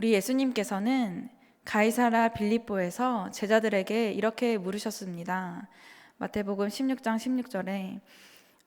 우리 예수님께서는 가이사라 빌립보에서 제자들에게 이렇게 물으셨습니다. 마태복음 16장 16절에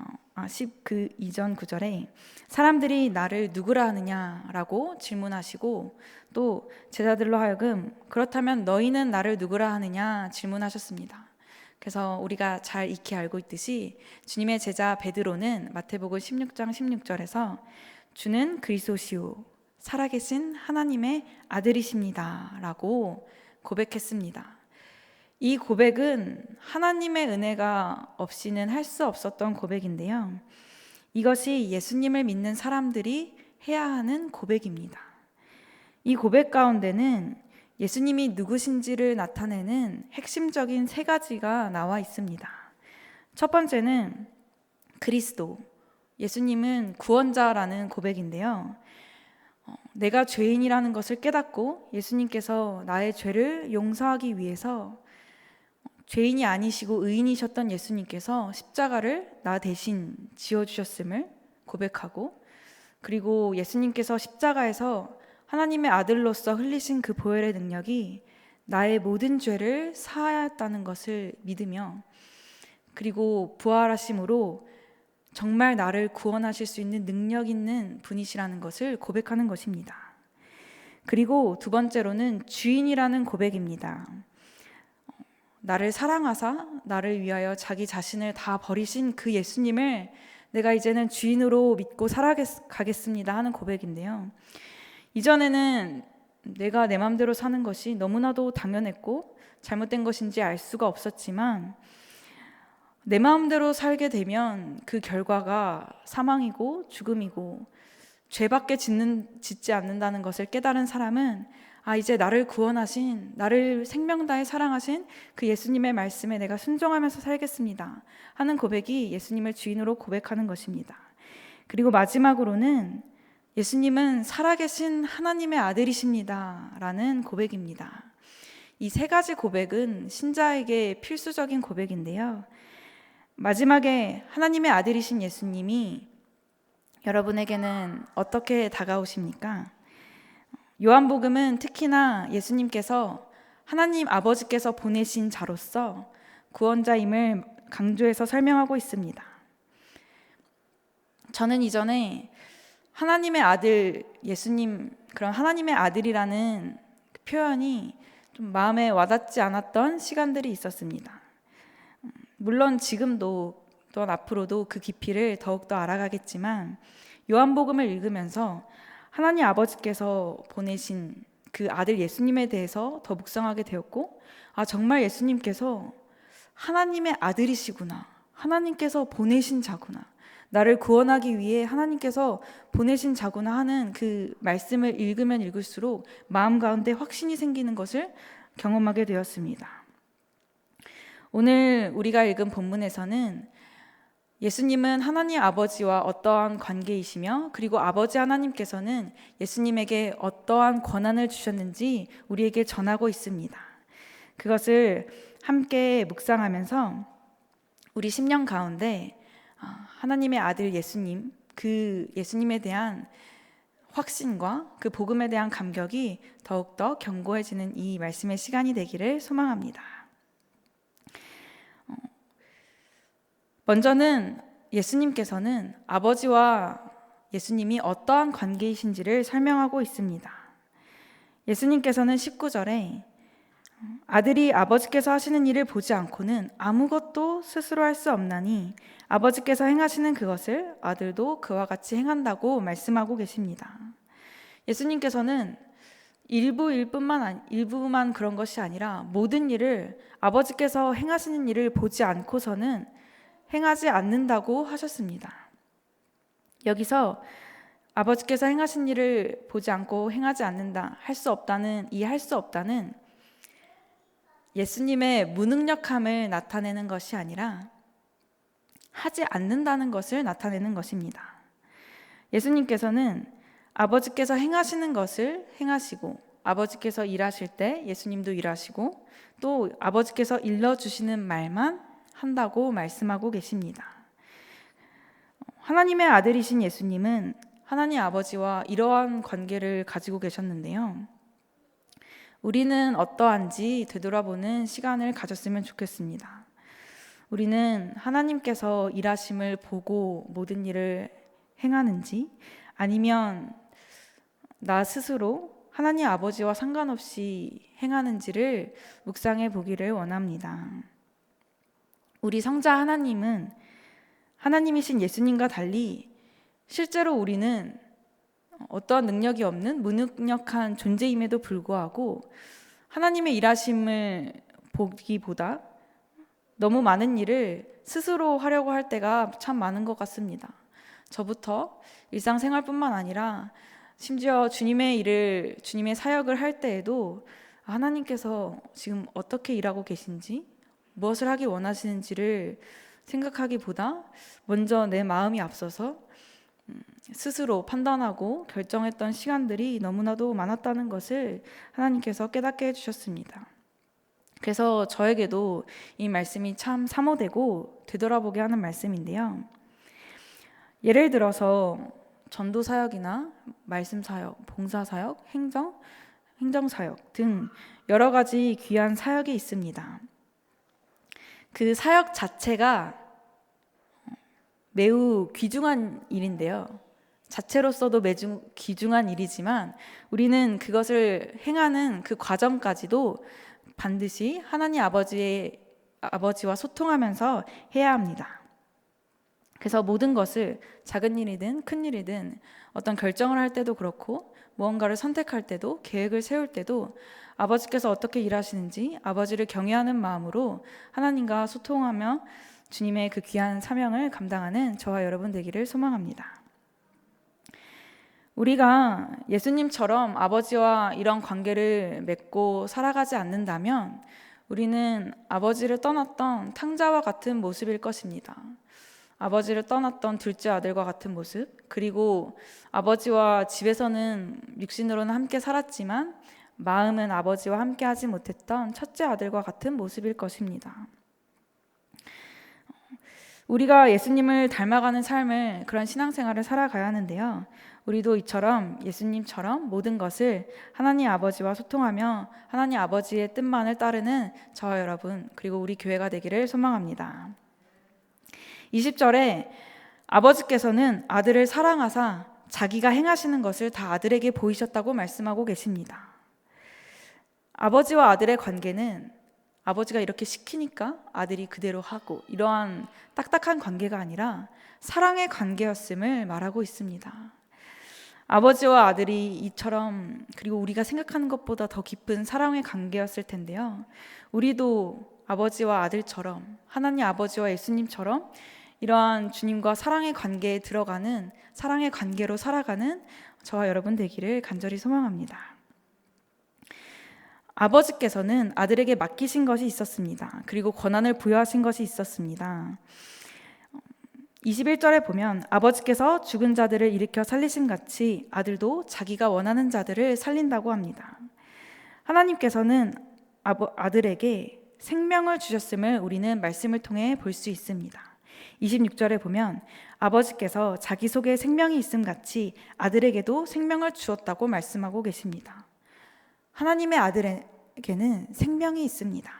어, 아, 10그 이전 구절에 사람들이 나를 누구라 하느냐라고 질문하시고 또 제자들로 하여금 그렇다면 너희는 나를 누구라 하느냐 질문하셨습니다. 그래서 우리가 잘 익히 알고 있듯이 주님의 제자 베드로는 마태복음 16장 16절에서 주는 그리스도시요 살아계신 하나님의 아들이십니다 라고 고백했습니다. 이 고백은 하나님의 은혜가 없이는 할 수 없었던 고백인데요. 이것이 예수님을 믿는 사람들이 해야 하는 고백입니다. 이 고백 가운데는 예수님이 누구신지를 나타내는 핵심적인 세 가지가 나와 있습니다. 첫 번째는 그리스도, 예수님은 구원자라는 고백인데요. 어, 내가 죄인이라는 것을 깨닫고 예수님께서 나의 죄를 용서하기 위해서 죄인이 아니시고 의인이셨던 예수님께서 십자가를 나 대신 지어주셨음을 고백하고 그리고 예수님께서 십자가에서 하나님의 아들로서 흘리신 그 보혈의 능력이 나의 모든 죄를 사하였다는 것을 믿으며 그리고 부활하심으로 정말 나를 구원하실 수 있는 능력 있는 분이시라는 것을 고백하는 것입니다. 그리고 두 번째로는 주인이라는 고백입니다. 나를 사랑하사 나를 위하여 자기 자신을 다 버리신 그 예수님을 내가 이제는 주인으로 믿고 살아가겠습니다 하는 고백인데요. 이전에는 내가 내 마음대로 사는 것이 너무나도 당연했고 잘못된 것인지 알 수가 없었지만 내 마음대로 살게 되면 그 결과가 사망이고 죽음이고 죄밖에 짓는, 짓지 않는다는 것을 깨달은 사람은 아, 이제 나를 구원하신, 나를 생명 다해 사랑하신 그 예수님의 말씀에 내가 순종하면서 살겠습니다. 하는 고백이 예수님을 주인으로 고백하는 것입니다. 그리고 마지막으로는 예수님은 살아계신 하나님의 아들이십니다. 라는 고백입니다. 이 세 가지 고백은 신자에게 필수적인 고백인데요. 마지막에 하나님의 아들이신 예수님이 여러분에게는 어떻게 다가오십니까? 요한복음은 특히나 예수님께서 하나님 아버지께서 보내신 자로서 구원자임을 강조해서 설명하고 있습니다. 저는 이전에 하나님의 아들 예수님 그런 하나님의 아들이라는 그 표현이 좀 마음에 와닿지 않았던 시간들이 있었습니다. 물론 지금도 또한 앞으로도 그 깊이를 더욱더 알아가겠지만 요한복음을 읽으면서 하나님 아버지께서 보내신 그 아들 예수님에 대해서 더 묵상하게 되었고, 아, 정말 예수님께서 하나님의 아들이시구나. 하나님께서 보내신 자구나. 나를 구원하기 위해 하나님께서 보내신 자구나 하는 그 말씀을 읽으면 읽을수록 마음 가운데 확신이 생기는 것을 경험하게 되었습니다. 오늘 우리가 읽은 본문에서는 예수님은 하나님 아버지와 어떠한 관계이시며 그리고 아버지 하나님께서는 예수님에게 어떠한 권한을 주셨는지 우리에게 전하고 있습니다. 그것을 함께 묵상하면서 우리 10년 가운데 아, 하나님의 아들 예수님, 그 예수님에 대한 확신과 그 복음에 대한 감격이 더욱더 견고해지는 이 말씀의 시간이 되기를 소망합니다. 먼저는 예수님께서는 아버지와 예수님이 어떠한 관계이신지를 설명하고 있습니다. 예수님께서는 19절에 아들이 아버지께서 하시는 일을 보지 않고는 아무것도 스스로 할 수 없나니 아버지께서 행하시는 그것을 아들도 그와 같이 행한다고 말씀하고 계십니다. 예수님께서는 일부 일뿐만 일부만 그런 것이 아니라 모든 일을 아버지께서 행하시는 일을 보지 않고서는 행하지 않는다고 하셨습니다. 여기서 아버지께서 행하신 일을 보지 않고 행하지 않는다, 할 수 없다는 이 할 수 없다는 예수님의 무능력함을 나타내는 것이 아니라 하지 않는다는 것을 나타내는 것입니다. 예수님께서는 아버지께서 행하시는 것을 행하시고 아버지께서 일하실 때 예수님도 일하시고 또 아버지께서 일러 주시는 말만 한다고 말씀하고 계십니다. 하나님의 아들이신 예수님은 하나님 아버지와 이러한 관계를 가지고 계셨는데요. 우리는 어떠한지 되돌아보는 시간을 가졌으면 좋겠습니다. 우리는 하나님께서 일하심을 보고 모든 일을 행하는지 아니면 나 스스로 하나님 아버지와 상관없이 행하는지를 묵상해 보기를 원합니다. 우리 성자 하나님은 하나님이신 예수님과 달리 실제로 우리는 어떠한 능력이 없는 무능력한 존재임에도 불구하고 하나님의 일하심을 보기보다 너무 많은 일을 스스로 하려고 할 때가 참 많은 것 같습니다. 저부터 일상생활뿐만 아니라 심지어 주님의 일을 주님의 사역을 할 때에도 하나님께서 지금 어떻게 일하고 계신지 무엇을 하기 원하시는지를 생각하기보다 먼저 내 마음이 앞서서 음, 스스로 판단하고 결정했던 시간들이 너무나도 많았다는 것을 하나님께서 깨닫게 해주셨습니다. 그래서 저에게도 이 말씀이 참 사모되고 되돌아보게 하는 말씀인데요. 예를 들어서 전도 사역이나 말씀 사역, 봉사 사역, 행정, 행정 사역 등 여러 가지 귀한 사역이 있습니다. 그 사역 자체가 매우 귀중한 일인데요. 자체로서도 매주 귀중한 일이지만 우리는 그것을 행하는 그 과정까지도 반드시 하나님 아버지의 아버지와 소통하면서 해야 합니다. 그래서 모든 것을 작은 일이든 큰 일이든 어떤 결정을 할 때도 그렇고 무언가를 선택할 때도 계획을 세울 때도 아버지께서 어떻게 일하시는지 아버지를 경외하는 마음으로 하나님과 소통하며 주님의 그 귀한 사명을 감당하는 저와 여러분 되기를 소망합니다. 우리가 예수님처럼 아버지와 이런 관계를 맺고 살아가지 않는다면 우리는 아버지를 떠났던 탕자와 같은 모습일 것입니다. 아버지를 떠났던 둘째 아들과 같은 모습, 그리고 아버지와 집에서는 육신으로는 함께 살았지만 마음은 아버지와 함께 하지 못했던 첫째 아들과 같은 모습일 것입니다. 우리가 예수님을 닮아가는 삶을 그런 신앙생활을 살아가야 하는데요. 우리도 이처럼 예수님처럼 모든 것을 하나님 아버지와 소통하며 하나님 아버지의 뜻만을 따르는 저와 여러분 그리고 우리 교회가 되기를 소망합니다. 20절에 아버지께서는 아들을 사랑하사 자기가 행하시는 것을 다 아들에게 보이셨다고 말씀하고 계십니다. 아버지와 아들의 관계는 아버지가 이렇게 시키니까 아들이 그대로 하고 이러한 딱딱한 관계가 아니라 사랑의 관계였음을 말하고 있습니다. 아버지와 아들이 이처럼 그리고 우리가 생각하는 것보다 더 깊은 사랑의 관계였을 텐데요. 우리도 아버지와 아들처럼 하나님 아버지와 예수님처럼 이러한 주님과 사랑의 관계에 들어가는 사랑의 관계로 살아가는 저와 여러분 되기를 간절히 소망합니다. 아버지께서는 아들에게 맡기신 것이 있었습니다. 그리고 권한을 부여하신 것이 있었습니다. 21절에 보면 아버지께서 죽은 자들을 일으켜 살리신 같이 아들도 자기가 원하는 자들을 살린다고 합니다. 하나님께서는 아들에게 생명을 주셨음을 우리는 말씀을 통해 볼 수 있습니다. 26절에 보면 아버지께서 자기 속에 생명이 있음 같이 아들에게도 생명을 주었다고 말씀하고 계십니다. 하나님의 아들에게는 생명이 있습니다.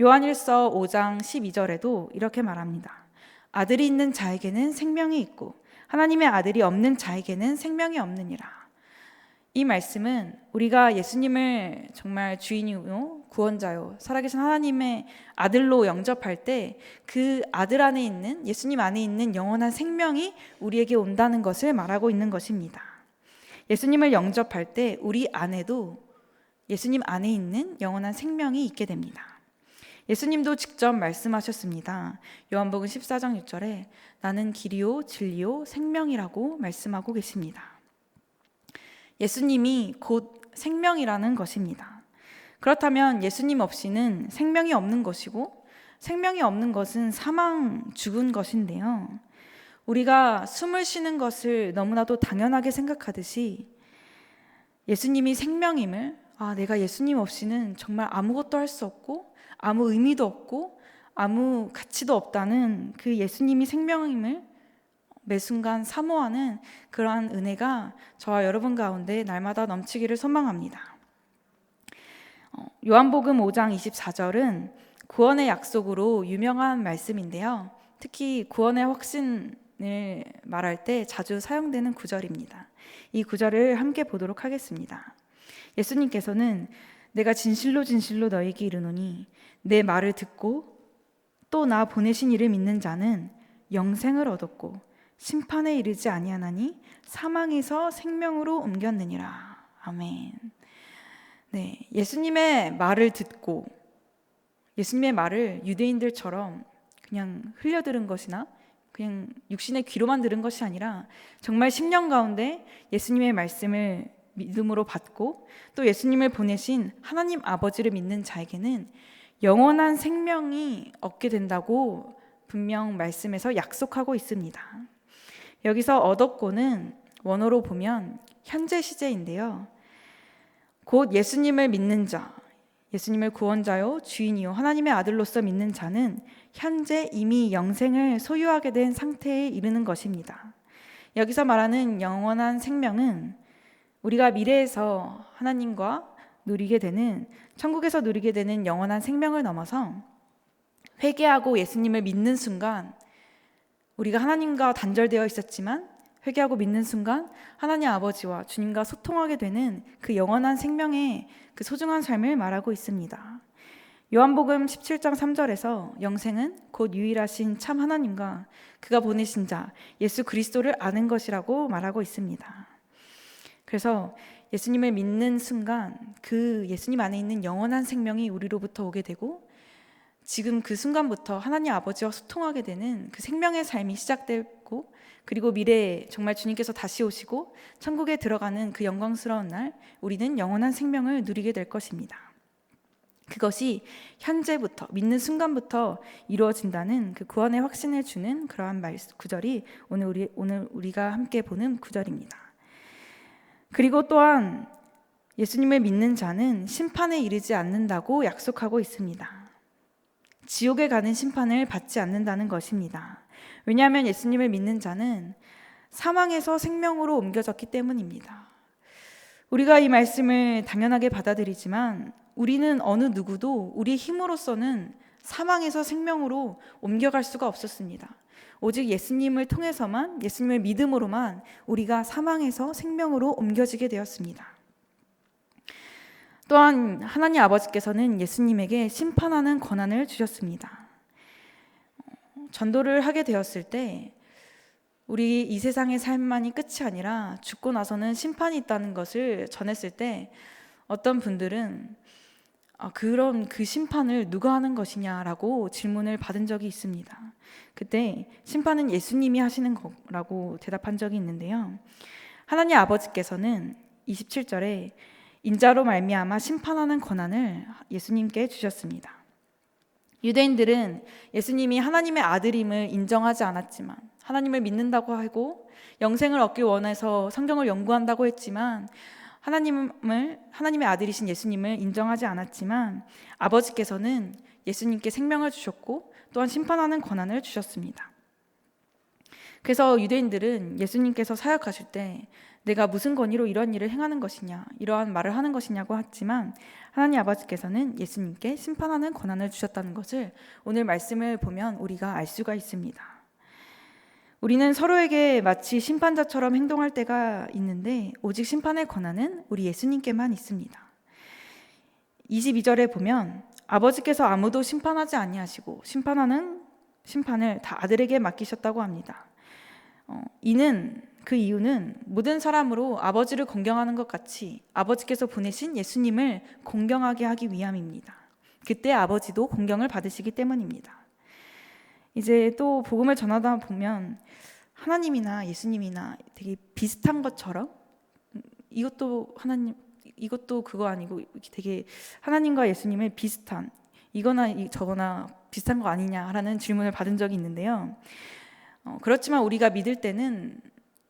요한일서 5장 12절에도 이렇게 말합니다. 아들이 있는 자에게는 생명이 있고 하나님의 아들이 없는 자에게는 생명이 없느니라. 이 말씀은 우리가 예수님을 정말 주인이요 구원자요 살아계신 하나님의 아들로 영접할 때 그 아들 안에 있는 예수님 안에 있는 영원한 생명이 우리에게 온다는 것을 말하고 있는 것입니다. 예수님을 영접할 때 우리 안에도 예수님 안에 있는 영원한 생명이 있게 됩니다. 예수님도 직접 말씀하셨습니다. 요한복음 14장 6절에 나는 길이요 진리요 생명이라고 말씀하고 계십니다. 예수님이 곧 생명이라는 것입니다. 그렇다면 예수님 없이는 생명이 없는 것이고 생명이 없는 것은 사망, 죽은 것인데요. 우리가 숨을 쉬는 것을 너무나도 당연하게 생각하듯이 예수님이 생명임을 아, 내가 예수님 없이는 정말 아무것도 할 수 없고 아무 의미도 없고 아무 가치도 없다는 그 예수님이 생명임을 매 순간 사모하는 그러한 은혜가 저와 여러분 가운데 날마다 넘치기를 소망합니다. 어, 요한복음 5장 24절은 구원의 약속으로 유명한 말씀인데요. 특히 구원의 확신을 말할 때 자주 사용되는 구절입니다. 이 구절을 함께 보도록 하겠습니다. 예수님께서는 내가 진실로 진실로 너에게 이르노니 내 말을 듣고 또 나 보내신 이를 믿는 자는 영생을 얻었고 심판에 이르지 아니하나니 사망에서 생명으로 옮겼느니라. 아멘. 네, 예수님의 말을 듣고 예수님의 말을 유대인들처럼 그냥 흘려 들은 것이나 그냥 육신의 귀로만 들은 것이 아니라 정말 10년 가운데 예수님의 말씀을 믿음으로 받고 또 예수님을 보내신 하나님 아버지를 믿는 자에게는 영원한 생명이 얻게 된다고 분명 말씀에서 약속하고 있습니다. 여기서 얻었고는 원어로 보면 현재 시제인데요. 곧 예수님을 믿는 자, 예수님을 구원자요, 주인이요, 하나님의 아들로서 믿는 자는 현재 이미 영생을 소유하게 된 상태에 이르는 것입니다. 여기서 말하는 영원한 생명은 우리가 미래에서 하나님과 누리게 되는 천국에서 누리게 되는 영원한 생명을 넘어서 회개하고 예수님을 믿는 순간 우리가 하나님과 단절되어 있었지만 회개하고 믿는 순간 하나님 아버지와 주님과 소통하게 되는 그 영원한 생명의 그 소중한 삶을 말하고 있습니다. 요한복음 17장 3절에서 영생은 곧 유일하신 참 하나님과 그가 보내신 자 예수 그리스도를 아는 것이라고 말하고 있습니다. 그래서 예수님을 믿는 순간 그 예수님 안에 있는 영원한 생명이 우리로부터 오게 되고 지금 그 순간부터 하나님 아버지와 소통하게 되는 그 생명의 삶이 시작되고 그리고 미래에 정말 주님께서 다시 오시고 천국에 들어가는 그 영광스러운 날 우리는 영원한 생명을 누리게 될 것입니다. 그것이 현재부터 믿는 순간부터 이루어진다는 그 구원의 확신을 주는 그러한 말 구절이 오늘 우리 오늘 우리가 함께 보는 구절입니다. 그리고 또한 예수님을 믿는 자는 심판에 이르지 않는다고 약속하고 있습니다. 지옥에 가는 심판을 받지 않는다는 것입니다. 왜냐하면 예수님을 믿는 자는 사망에서 생명으로 옮겨졌기 때문입니다. 우리가 이 말씀을 당연하게 받아들이지만 우리는 어느 누구도 우리 힘으로서는 사망에서 생명으로 옮겨갈 수가 없었습니다. 오직 예수님을 통해서만 예수님을 믿음으로만 우리가 사망에서 생명으로 옮겨지게 되었습니다. 또한 하나님 아버지께서는 예수님에게 심판하는 권한을 주셨습니다. 전도를 하게 되었을 때 우리 이 세상의 삶만이 끝이 아니라 죽고 나서는 심판이 있다는 것을 전했을 때 어떤 분들은 아, 그런 그 심판을 누가 하는 것이냐라고 질문을 받은 적이 있습니다. 그때 심판은 예수님이 하시는 거라고 대답한 적이 있는데요. 하나님 아버지께서는 27절에 인자로 말미암아 심판하는 권한을 예수님께 주셨습니다. 유대인들은 예수님이 하나님의 아들임을 인정하지 않았지만 하나님을 믿는다고 하고 영생을 얻길 원해서 성경을 연구한다고 했지만 하나님을 하나님의 아들이신 예수님을 인정하지 않았지만 아버지께서는 예수님께 생명을 주셨고 또한 심판하는 권한을 주셨습니다. 그래서 유대인들은 예수님께서 사역하실 때 내가 무슨 권위로 이런 일을 행하는 것이냐, 이러한 말을 하는 것이냐고 했지만 하나님 아버지께서는 예수님께 심판하는 권한을 주셨다는 것을 오늘 말씀을 보면 우리가 알 수가 있습니다. 우리는 서로에게 마치 심판자처럼 행동할 때가 있는데 오직 심판의 권한은 우리 예수님께만 있습니다. 22절에 보면 아버지께서 아무도 심판하지 아니하시고 심판하는 심판을 다 아들에게 맡기셨다고 합니다. 어, 이는 그 이유는 모든 사람으로 아버지를 공경하는 것 같이 아버지께서 보내신 예수님을 공경하게 하기 위함입니다. 그때 아버지도 공경을 받으시기 때문입니다. 이제 또 복음을 전하다 보면 하나님이나 예수님이나 되게 비슷한 것처럼 이것도 하나님 이것도 그거 아니고 되게 하나님과 예수님의 비슷한 이거나 저거나 비슷한 거 아니냐라는 질문을 받은 적이 있는데요. 어, 그렇지만 우리가 믿을 때는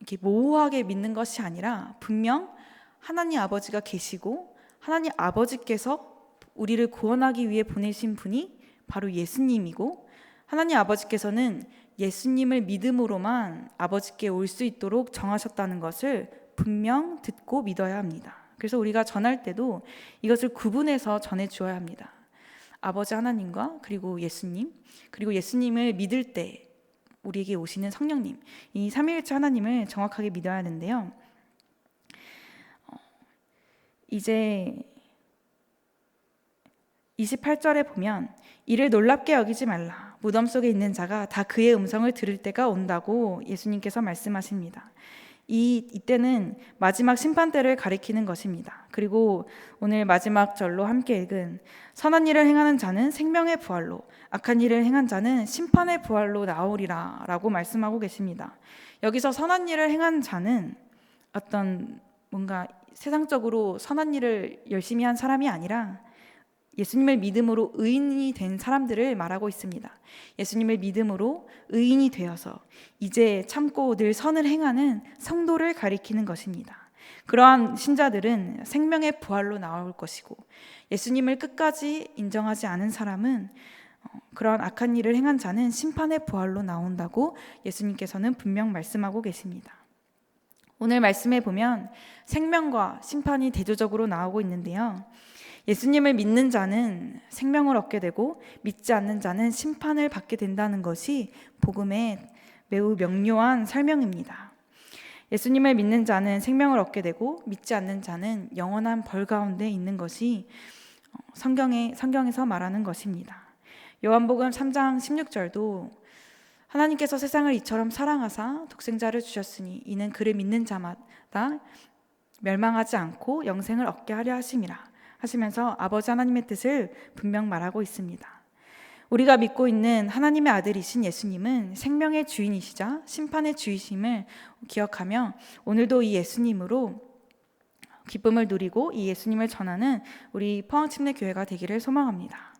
이렇게 모호하게 믿는 것이 아니라 분명 하나님 아버지가 계시고 하나님 아버지께서 우리를 구원하기 위해 보내신 분이 바로 예수님이고 하나님 아버지께서는 예수님을 믿음으로만 아버지께 올 수 있도록 정하셨다는 것을 분명 듣고 믿어야 합니다. 그래서 우리가 전할 때도 이것을 구분해서 전해 주어야 합니다. 아버지 하나님과 그리고 예수님, 그리고 예수님을 믿을 때 우리에게 오시는 성령님, 이 삼위일체 하나님을 정확하게 믿어야 하는데요. 어, 이제 28절에 보면 이를 놀랍게 여기지 말라. 무덤 속에 있는 자가 다 그의 음성을 들을 때가 온다고 예수님께서 말씀하십니다. 이 이때는 마지막 심판 때를 가리키는 것입니다. 그리고 오늘 마지막 절로 함께 읽은 선한 일을 행하는 자는 생명의 부활로 악한 일을 행한 자는 심판의 부활로 나오리라라고 말씀하고 계십니다. 여기서 선한 일을 행한 자는 어떤 뭔가 세상적으로 선한 일을 열심히 한 사람이 아니라 예수님을 믿음으로 의인이 된 사람들을 말하고 있습니다. 예수님을 믿음으로 의인이 되어서 이제 참고 늘 선을 행하는 성도를 가리키는 것입니다. 그러한 신자들은 생명의 부활로 나올 것이고 예수님을 끝까지 인정하지 않은 사람은 어, 그러한 악한 일을 행한 자는 심판의 부활로 나온다고 예수님께서는 분명 말씀하고 계십니다. 오늘 말씀에 보면 생명과 심판이 대조적으로 나오고 있는데요. 예수님을 믿는 자는 생명을 얻게 되고 믿지 않는 자는 심판을 받게 된다는 것이 복음의 매우 명료한 설명입니다. 예수님을 믿는 자는 생명을 얻게 되고 믿지 않는 자는 영원한 벌 가운데 있는 것이 어, 성경에 성경에서 말하는 것입니다. 요한복음 3장 16절도 하나님께서 세상을 이처럼 사랑하사 독생자를 주셨으니 이는 그를 믿는 자마다 멸망하지 않고 영생을 얻게 하려 하심이라. 하시면서 아버지 하나님의 뜻을 분명 말하고 있습니다. 우리가 믿고 있는 하나님의 아들이신 예수님은 생명의 주인이시자 심판의 주이심을 기억하며 오늘도 이 예수님으로 기쁨을 누리고 이 예수님을 전하는 우리 포항침례 교회가 되기를 소망합니다.